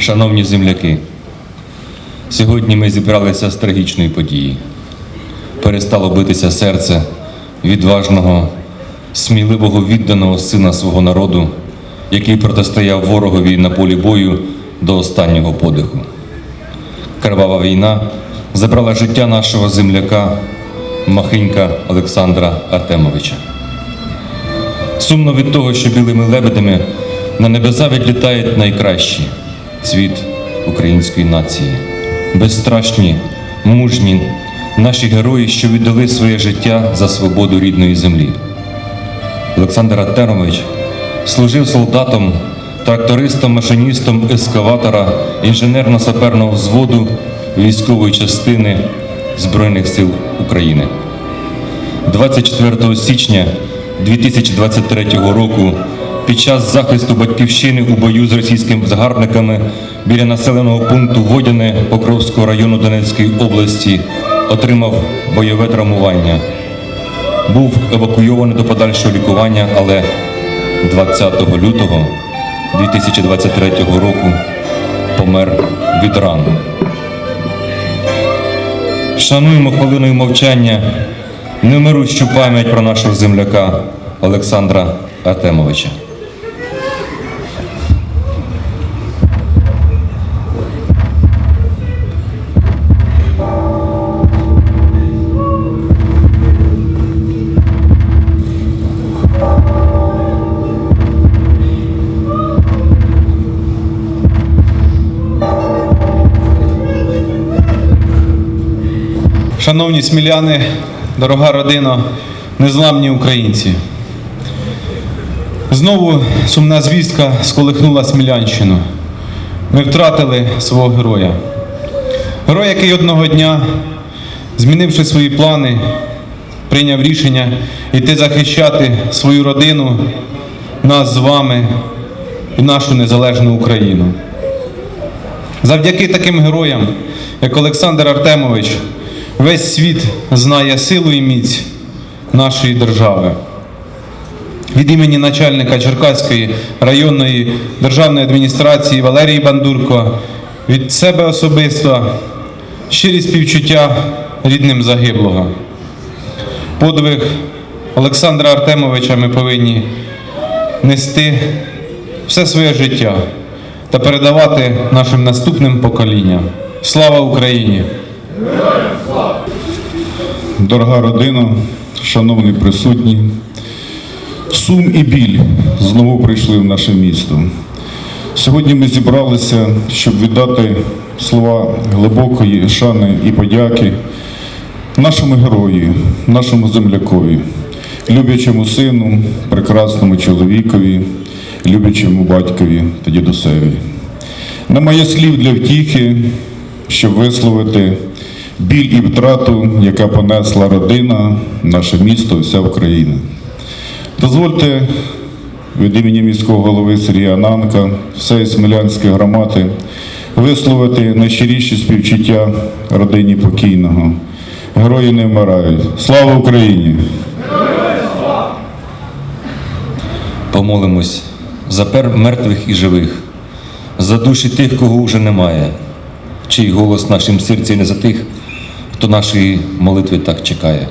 Шановні земляки, сьогодні ми зібралися з трагічної події. Перестало битися серце відважного, сміливого відданого сина свого народу, який протистояв ворогові на полі бою до останнього подиху. Кривава війна забрала життя нашого земляка Махинька Олександра Артемовича. Сумно від того, що білими лебедами на небеса відлітають найкращі цвіт української нації, безстрашні, мужні наші герої, що віддали своє життя за свободу рідної землі. Олександр Артемович служив солдатом, трактористом, машиністом ескаватора, інженерно-саперного взводу військової частини Збройних сил України. 24 січня 2023 року під час захисту батьківщини у бою з російськими загарбниками біля населеного пункту Водяне Покровського району Донецької області отримав бойове травмування. Був евакуйований до подальшого лікування, але 20 лютого 2023 року помер від ран. Шануємо хвилиною мовчання немирущу пам'ять про нашого земляка Олександра Артемовича. Шановні сміляни, дорога родина, незламні українці. Знову сумна звістка сколихнула Смілянщину. Ми втратили свого героя. Герой, який одного дня, змінивши свої плани, прийняв рішення йти захищати свою родину, нас з вами і нашу незалежну Україну. Завдяки таким героям, як Олександр Артемович, весь світ знає силу і міць нашої держави. Від імені начальника Черкаської районної державної адміністрації Валерії Бандурко, від себе особисто щирі співчуття рідним загиблого. Подвиг Олександра Артемовича ми повинні нести все своє життя та передавати нашим наступним поколінням. Слава Україні! Дорога родина, шановні присутні, сум і біль знову прийшли в наше місто. Сьогодні ми зібралися, щоб віддати слова глибокої шани і подяки нашому герою, нашому землякові, люблячому сину, прекрасному чоловікові, люблячому батькові та дідусеві. Немає слів для втіхи, щоб висловити біль і втрату, яка понесла родина, наше місто, вся Україна. Дозвольте від імені міського голови Сергія Ананка, всієї Смілянської громади висловити найщиріші співчуття родині покійного. Герої не вмирають. Слава Україні! Помолимось за мертвих і живих, за душі тих, кого вже немає, чий голос в нашім серці не за тих, хто нашої молитви так чекає.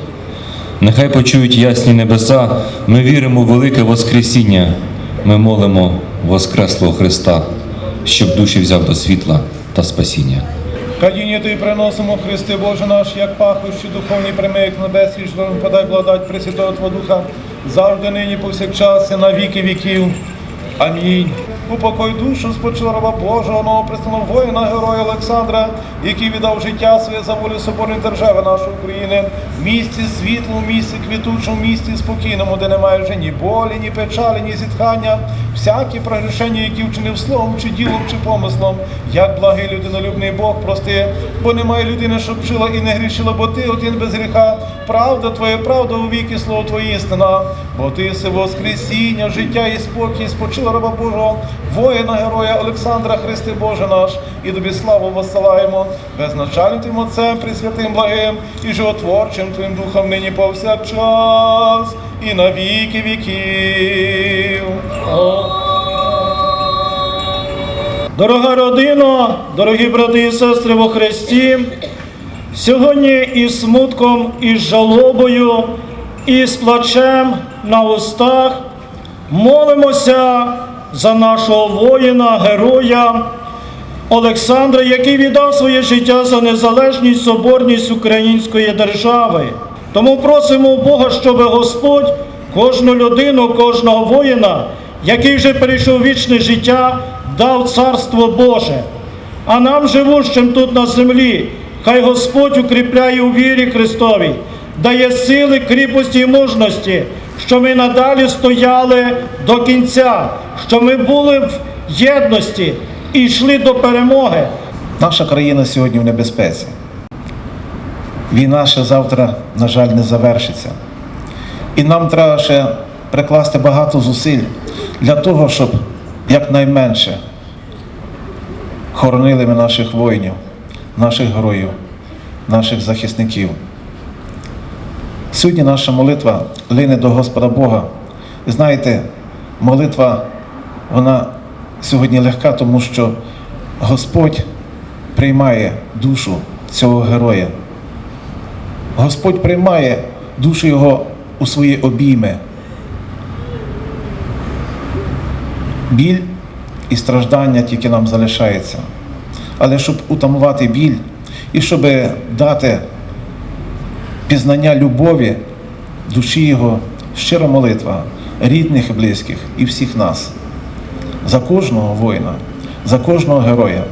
Нехай почують ясні небеса, ми віримо в велике Воскресіння, ми молимо Воскреслого Христа, щоб душі взяв до світла та спасіння. Кадіння тобі приносимо, Христи Боже наш, як пахощі духовні прямих небес, і подай благодать Пресвятого Твого Духа, завжди нині повсякчас і на віки віків. Амінь. упокой душу спочила раба Божого, новопристаного воїна, героя Олександра, який віддав життя своє за волю соборної держави нашої України, в місті світлому, в місті квітучому, в місті спокійному, де немає вже ні болі, ні печалі, ні зітхання, всякі прогрішення, які вчинив словом, чи ділом, чи помислом, як благий людинолюбний Бог прости, бо немає людини, щоб жила і не грішила, бо ти один без гріха. Правда твоя, правда у віки, слово твоє істина, бо ти си воскресіння, життя і спокій, спочила раба Божого, воїна, героя Олександра, Христи Боже наш, і тобі славу воссилаємо, безначальним Твоїм Отцем, Пресвятим благим і животворчим Твоїм Духом нині повсякчас і на віки віків. Дорога родина, дорогі брати і сестри во Христі, сьогодні із смутком, із жалобою, і з плачем на устах молимося за нашого воїна, героя Олександра, який віддав своє життя за незалежність, соборність української держави. Тому просимо Бога, щоб Господь кожну людину, кожного воїна, який вже перейшов вічне життя, дав царство Боже. А нам, живущим тут на землі, хай Господь укріпляє у вірі Христовій, дає сили, кріпості і мужності, що ми надалі стояли до кінця, що ми були в єдності і йшли до перемоги. Наша країна сьогодні в небезпеці. Війна ще завтра, на жаль, не завершиться. І нам треба ще прикласти багато зусиль для того, щоб якнайменше хоронили ми наших воїнів, наших героїв, наших захисників. Сьогодні наша молитва лине до Господа Бога. І знаєте, молитва, вона сьогодні легка, тому що Господь приймає душу цього героя. Господь приймає душу його у свої обійми. Біль і страждання тільки нам залишається. Але щоб утамувати біль і щоб дати пізнання любові душі Його, щира молитва рідних і близьких і всіх нас за кожного воїна, за кожного героя.